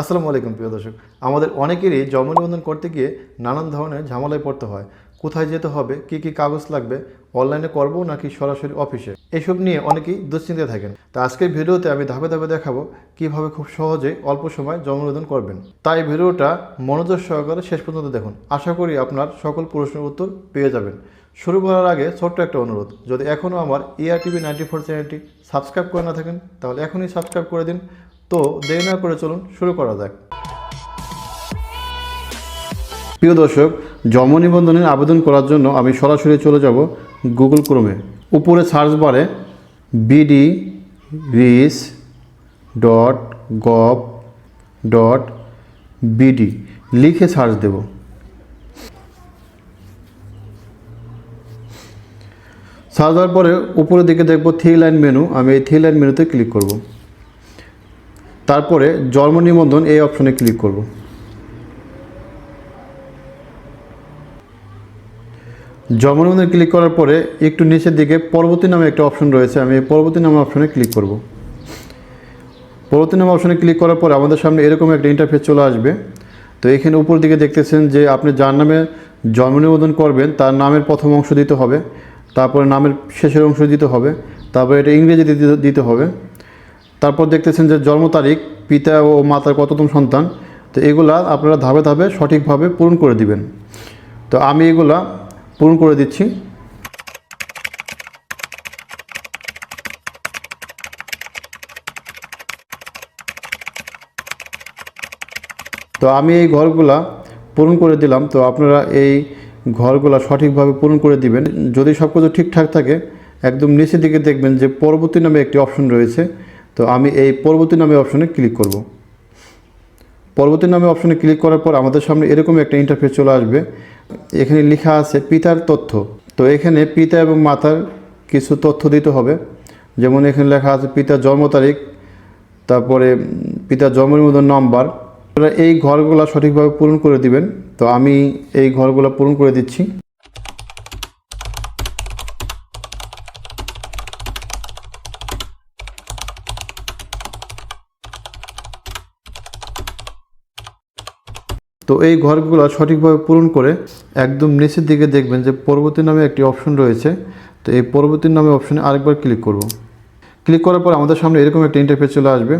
আসসালামু আলাইকুম, প্রিয় দর্শক। আমাদের অনেকেরই জন্ম নিবন্ধন করতে গিয়ে নানান ধরনের ঝামেলায় পড়তে হয়। কোথায় যেতে হবে, কি কি কাগজ লাগবে, অনলাইনে করব নাকি সরাসরি অফিসে? এসব নিয়ে অনেকেই দুশ্চিন্তায় থাকেন। তা আজকের ভিডিওতে আমি ধাপে ধাপে দেখাবো কীভাবে খুব সহজে অল্প সময় জন্ম নিবন্ধন করবেন। তাই ভিডিওটা মনোযোগ সহকারে শেষ পর্যন্ত দেখুন। আশা করি আপনার সকল প্রশ্নের উত্তর পেয়ে যাবেন। শুরু করার আগে ছোট্ট একটা অনুরোধ। যদি এখনও আমার এআর টিভি নাইনটি ফোর চ্যানেলটি সাবস্ক্রাইব করে না থাকেন, তাহলে এখনই সাবস্ক্রাইব করে দিন। তো দেরি না করে চলুন শুরু করা যাক। প্রিয় দর্শক, জন্ম নিবন্ধনের আবেদন করার জন্য আমি সরাসরি চলে যাব গুগল ক্রোমে উপরে search bar BD RIS dot gov dot BD লিখে সার্চ দেব। সার্চ দেওয়ার পরে উপরের দিকে দেখব থ্রি লাইন মেনু আমি এই থ্রি লাইন মেনুতে ক্লিক করব। তারপরে জন্ম নিবন্ধন এই অপশনে ক্লিক করব। জন্ম নিবন্ধন ক্লিক করার পরে একটু নিচের দিকে পরবর্তী নামে একটা অপশন রয়েছে, আমি পরবর্তী নামে অপশনে ক্লিক করব। পরবর্তী নামে অপশনে ক্লিক করার পরে আমাদের সামনে এরকম একটা ইন্টারফেস চলে আসবে। তো এখানে উপর দিকে দেখতেছেন যে আপনি যার নামে জন্ম নিবন্ধন করবেন, তার নামের প্রথম অংশ দিতে হবে, তারপরে নামের শেষের অংশ দিতে হবে, তারপরে এটা ইংরেজি দিতে দিতে হবে। তারপর দেখতেছেন যে জন্ম তারিখ, পিতা ও মাতার কততম সন্তান। তো এগুলা আপনারা ধাপে ধাপে সঠিকভাবে পূরণ করে দিবেন। তো আমি এগুলা পূরণ করে দিচ্ছি। তো আমি এই ঘরগুলা পূরণ করে দিলাম। তো আপনারা এই ঘরগুলা সঠিকভাবে পূরণ করে দিবেন। যদি সব কিছু ঠিকঠাক থাকে, একদম নিচের দিকে দেখবেন যে পরবর্তী নামে একটি অপশন রয়েছে। তো আমি এই পরবর্তী নামে অপশনে ক্লিক করব। পরবর্তী নামে অপশনে ক্লিক করার পর আমাদের সামনে এরকম একটা ইন্টারফেস চলে আসবে। এখানে লেখা আছে পিতার তথ্য। তো এখানে পিতা এবং মাতার কিছু তথ্য দিতে হবে। যেমন এখানে লেখা আছে পিতার জন্ম তারিখ, তারপরে পিতার জন্ম নিবন্ধন নম্বর এই ঘরগুলো সঠিকভাবে পূরণ করে দিবেন। তো আমি এই ঘরগুলো পূরণ করে দিচ্ছি। তো এই ঘরগুলো সঠিকভাবে পূরণ করে একদম নিচের দিকে দেখবেন যে পরবর্তী নামে একটি অপশন রয়েছে। তো এই পরবর্তী নামে অপশনে আরেকবার ক্লিক করব। ক্লিক করার পর আমাদের সামনে এরকম একটা ইন্টারফেস চলে আসবে।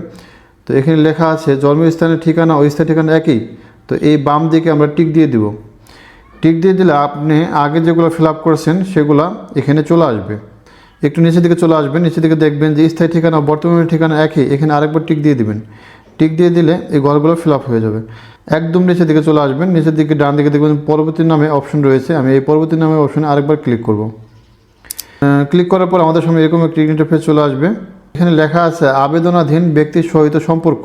তো এখানে লেখা আছে জন্মস্থানের ঠিকানা ও স্থায়ী ঠিকানা একই। তো এই বাম দিকে আমরা টিক দিয়ে দিব। টিক দিয়ে দিলে আপনি আগে যেগুলো ফিল আপ করেছেন সেগুলো এখানে চলে আসবে। একটু নিচের দিকে চলে আসবেন। নিচের দিকে দেখবেন যে স্থায়ী ঠিকানা বর্তমানের ঠিকানা একই। এখানে আরেকবার টিক দিয়ে দিবেন। টিক দিয়ে দিলে এই ঘরগুলো ফিল আপ হয়ে যাবে। একদম নিচের দিকে চলে আসবেন। নিচের দিকে ডান দিকে দেখবেন পরবর্তী নামে অপশন রয়েছে। আমি এই পরবর্তী নামে অপশনে আরেকবার ক্লিক করব। ক্লিক করার পর আমাদের সামনে এরকম একটি ইন্টারফেস চলে আসবে। এখানে লেখা আছে, আবেদনাধীন ব্যক্তির সহিত সম্পর্ক।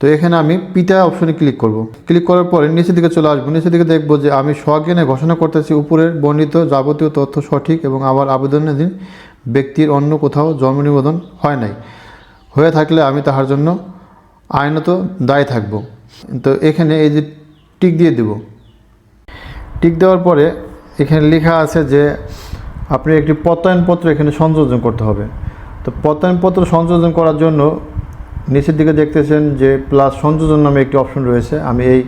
তো এখানে আমি পিতা অপশনে ক্লিক করব। ক্লিক করার পরে নিচের দিকে চলে আসব। নিচের দিকে দেখব যে আমি স্বজ্ঞানে ঘোষণা করতেছি, উপরের বর্ণিত যাবতীয় তথ্য সঠিক এবং আবার আবেদনাধীন ব্যক্তির অন্য কোথাও জন্ম নিবন্ধন হয় নাই। হয়ে থাকলে আমি তাহার জন্য আইনত দায়ী থাকব। তো এখানে এই যে টিক দিয়ে দেব। টিক দেওয়ার পরে এখানে লেখা আছে যে আপনি একটি প্রত্যয়নপত্র এখানে সংযোজন করতে হবে। তো প্রত্যয়নপত্র সংযোজন করার জন্য নিচের দিকে দেখতেছেন যে প্লাস সংযোজন নামে একটি অপশন রয়েছে। আমি এই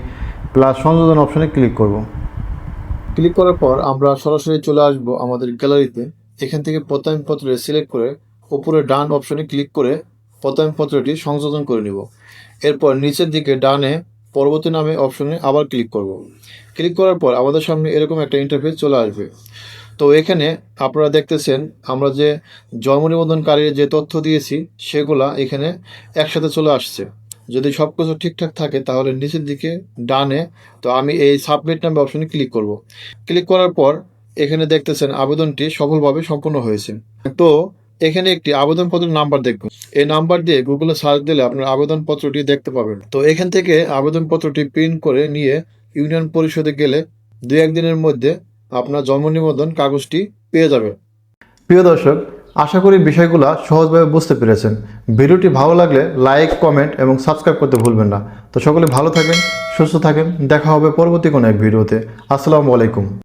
প্লাস সংযোজন অপশনে ক্লিক করব। ক্লিক করার পর আমরা সরাসরি চলে আসব আমাদের গ্যালারিতে এখান থেকে প্রত্যয়নপত্র সিলেক্ট করে উপরে ডান অপশনে ক্লিক করে প্রত্যয়নপত্রটি সংযোজন করে নিব। এরপর নিচের দিকে ডানে পরবর্তী নামে অপশনে আবার ক্লিক করব। ক্লিক করার পর আমাদের সামনে এরকম একটা ইন্টারফেস চলে আসবে। তো এখানে আপনারা দেখতেছেন, আমরা যে জন্ম নিবন্ধনকারীর যে তথ্য দিয়েছি, সেগুলা এখানে একসাথে চলে আসছে। যদি সব কিছু ঠিকঠাক থাকে, তাহলে নিচের দিকে ডানে, তো আমি এই সাবমিট নামে অপশনে ক্লিক করব। ক্লিক করার পর এখানে দেখতেছেন আবেদনটি সফলভাবে সম্পন্ন হয়েছে। তো এখানে একটি আবেদনপত্রের নাম্বার দেখবেন এই নাম্বার দিয়ে গুগলে সার্চ দিলে আপনার আবেদনপত্রটি দেখতে পাবেন। তো এখান থেকে আবেদনপত্রটি প্রিন্ট করে নিয়ে ইউনিয়ন পরিষদে গেলে দু একদিনের মধ্যে আপনার জন্ম নিবন্ধন কাগজটি পেয়ে যাবে প্রিয় দর্শক, আশা করি বিষয়গুলো সহজভাবে বুঝতে পেরেছেন। ভিডিওটি ভালো লাগলে লাইক কমেন্ট এবং সাবস্ক্রাইব করতে ভুলবেন না। তো সকলে ভালো থাকেন, সুস্থ থাকেন। দেখা হবে পরবর্তী কোনো এক ভিডিওতে। আসসালামু আলাইকুম।